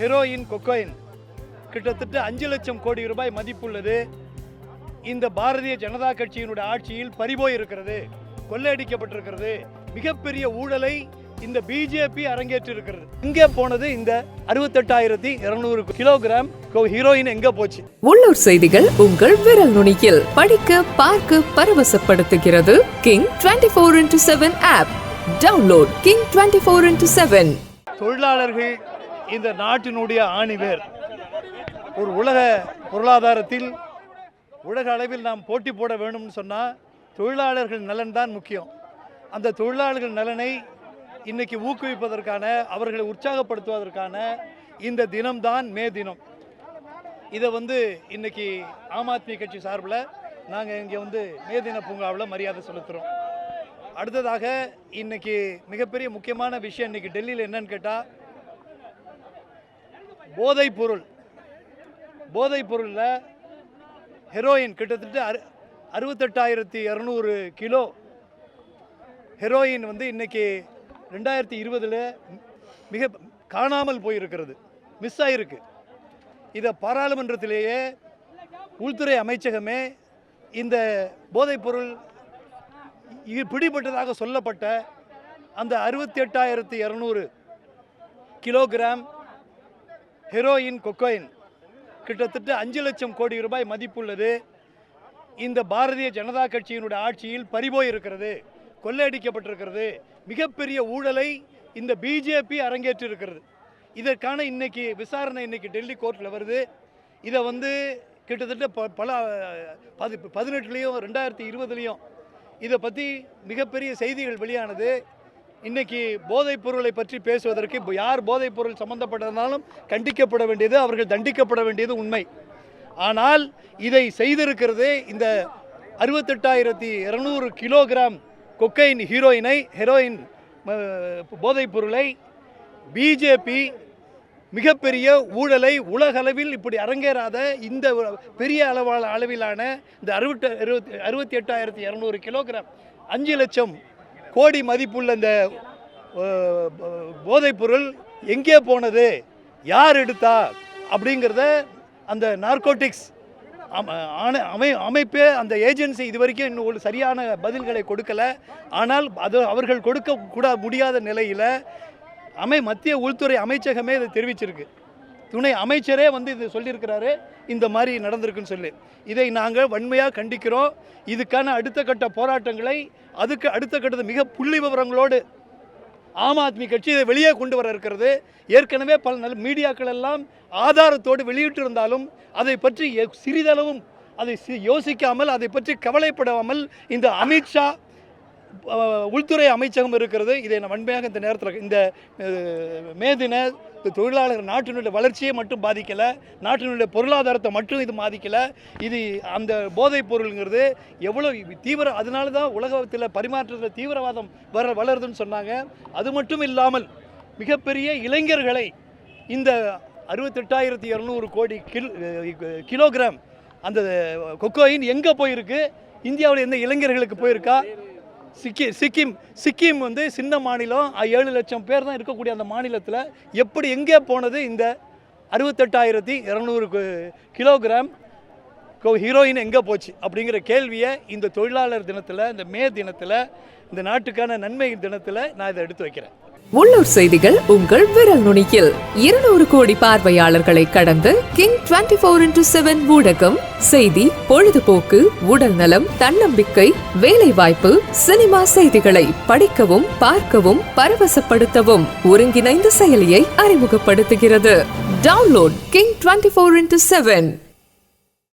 Heroin கொக்கோயின். கிட்டத்தட்ட அஞ்சு லட்சம் கோடி ரூபாய் மதிப்புள்ளது. இந்த பாரதிய ஜனதா கட்சியினுடைய ஆட்சியில் பறிபோய் இருக்கிறது கொள்ளையடிக்கப்பட்டிருக்கிறது. மிகப்பெரிய ஊழலை இந்த பிஜேபி அரங்கேற்றி இருக்கிறது இங்கே போனது இந்த அறுபத்தெட்டாயிரத்தி இருநூறு கிலோகிராம் ஹீரோயின் எங்க போச்சு? உள்ளூர் செய்திகள் உங்கள் விரல் நுனியில். படிக்க பார்க்க பரவசப்படுத்துகிறது King twenty four into seven app download King twenty four into seven தொழிலாளர்கள் இந்த நாட்டினுடைய ஆணிவேர் ஒரு உலக பொருளாதாரத்தில் உலக அளவில் நாம் போட்டி போட வேணும்னு சொன்னால் தொழிலாளர்கள் நலன் தான் முக்கியம். அந்த தொழிலாளர்கள் நலனை இன்னைக்கு ஊக்குவிப்பதற்கான அவர்களை உற்சாகப்படுத்துவதற்கான இந்த தினம்தான் மே தினம். இதை வந்து இன்னைக்கு ஆம் ஆத்மி கட்சி சார்பில் நாங்கள் இங்கே வந்து மே தின பூங்காவில் மரியாதை செலுத்துகிறோம் அடுத்ததாக இன்னைக்கு மிகப்பெரிய முக்கியமான விஷயம் இன்னைக்கு டெல்லியில் என்னன்னு கேட்டால் போதைப் பொருள் போதைப் பொருளில் ஹெரோயின் கிட்டத்தட்ட அறு அறுபத்தெட்டாயிரத்தி இரநூறு கிலோ ஹெரோயின் வந்து இன்றைக்கி ரெண்டாயிரத்தி இருபதில் மிக காணாமல் போயிருக்கிறது. மிஸ் ஆகிருக்கு இதை பாராளுமன்றத்திலேயே உள்துறை அமைச்சகமே இந்த போதைப்பொருள் இ- பிடிபட்டதாக சொல்லப்பட்ட அந்த அறுபத்தி எட்டாயிரத்தி இரநூறு கிலோகிராம் ஹெரோயின் கொக்கோயின் கிட்டத்தட்ட அஞ்சு லட்சம் கோடி ரூபாய் மதிப்புள்ளது. இந்த பாரதிய ஜனதா கட்சியினுடைய ஆட்சியில் பறிபோய் இருக்கிறது கொள்ளையடிக்கப்பட்டிருக்கிறது. மிகப்பெரிய ஊழலை இந்த பிஜேபி அரங்கேற்றி இருக்கிறது இதற்கான இன்னைக்கு விசாரணை இன்னைக்கு டெல்லி கோர்ட்டில் வருது. இதை வந்து கிட்டத்தட்ட ப- பல பதி பதினெட்டுலேயும் ரெண்டாயிரத்தி இருபதுலேயும் இதை பற்றி மிகப்பெரிய செய்திகள் வெளியானது. இன்னைக்கு போதைப் பொருளை பற்றி பேசுவதற்கு இப்போ யார் போதைப் பொருள் சம்பந்தப்பட்டதுனாலும் கண்டிக்கப்பட வேண்டியது அவர்கள் தண்டிக்கப்பட வேண்டியது உண்மை. ஆனால் இதை செய்திருக்கிறது இந்த அறுபத்தெட்டாயிரத்தி இரநூறு கிலோகிராம் கொக்கைன் ஹீரோயினை ஹெரோயின் போதைப் பொருளை பிஜேபி மிகப்பெரிய ஊழலை உலகளவில் இப்படி அரங்கேறாத இந்த பெரிய அளவான அளவிலான இந்த அறுபட்டு அறுபத்தி அறுபத்தி எட்டாயிரத்தி இரநூறு கிலோகிராம் அஞ்சு லட்சம் கோடி மதிப்புள்ள இந்த போதைப்பொருள் எங்கே போனது யார் எடுத்தா அப்படிங்கிறத அந்த நார்கோட்டிக்ஸ் அமை அமைப்பே அந்த ஏஜென்சி இது வரைக்கும் இன்னும் ஒரு சரியான பதில்களை கொடுக்கல. ஆனால் அது அவர்கள் கொடுக்க கூட முடியாத நிலையில் அமை மத்திய உள்துறை அமைச்சகமே இதை தெரிவிச்சிருக்கு. துணை அமைச்சரே வந்து இது சொல்லியிருக்கிறாரு இந்த மாதிரி நடந்திருக்குன்னு சொல்லி. இதை நாங்கள் வன்மையாக கண்டிக்கிறோம். இதுக்கான அடுத்த கட்ட போராட்டங்களை அதுக்கு அடுத்த கட்டத்தை மிக புள்ளி விவரங்களோடு ஆம் ஆத்மி கட்சி இதை வெளியே கொண்டு வர இருக்கிறது. ஏற்கனவே பல நல்ல மீடியாக்கள் எல்லாம் ஆதாரத்தோடு வெளியிட்டிருந்தாலும் அதை பற்றி எ- சிறிதளவும் அதை சி- யோசிக்காமல் அதை பற்றி கவலைப்படாமல் இந்த அமித்ஷா உள்துறை அமைச்சகம் இருக்கிறது. இதை நான் வன்மையாக இந்த நேரத்தில் இந்த மே தின இந்த தொழிலாளர் நாட்டினுடைய வளர்ச்சியை மட்டும் பாதிக்கலை நாட்டினுடைய பொருளாதாரத்தை மட்டும் இது பாதிக்கலை. இது அந்த போதைப் பொருளுங்கிறது எவ்வளோ தீவிர அதனால தான் உலகத்தில் பரிமாற்றத்தில் தீவிரவாதம் வர வளருதுன்னு சொன்னாங்க. அது மட்டும் இல்லாமல் மிகப்பெரிய இளைஞர்களை இந்த அறுபத்தெட்டாயிரத்தி இரநூறு கோடி கில் கிலோகிராம் அந்த கொக்கோயின் எங்கே போயிருக்கு? இந்தியாவில் எந்த இளைஞர்களுக்கு போயிருக்கா? சிக்கி சிக்கிம் சிக்கிம் வந்து சின்ன மாநிலம் ஏழு லட்சம் பேர் தான் இருக்கக்கூடிய அந்த மாநிலத்தில் எப்படி எங்கே போனது? இந்த அறுபத்தெட்டாயிரத்தி இரநூறு கிலோகிராம் ஹீரோயின் எங்கே போச்சு? அப்படிங்கிற கேள்வியை இந்த தொழிலாளர் தினத்தில் இந்த மே தினத்தில் இந்த நாட்டுக்கான நன்மை தினத்தில் நான் இதை எடுத்து வைக்கிறேன். உள்ளூர் செய்திகள் உங்கள் விரல் நுனியில். இருநூறு கோடி பார்வையாளர்களை கடந்து King twenty four into seven ஊடகம் செய்தி பொழுதுபோக்கு உடல் நலம் தன்னம்பிக்கை வேலை வாய்ப்பு சினிமா செய்திகளை படிக்கவும் பார்க்கவும் பரவசப்படுத்தவும் ஒருங்கிணைந்த செயலியை அறிமுகப்படுத்துகிறது. Download King twenty four into seven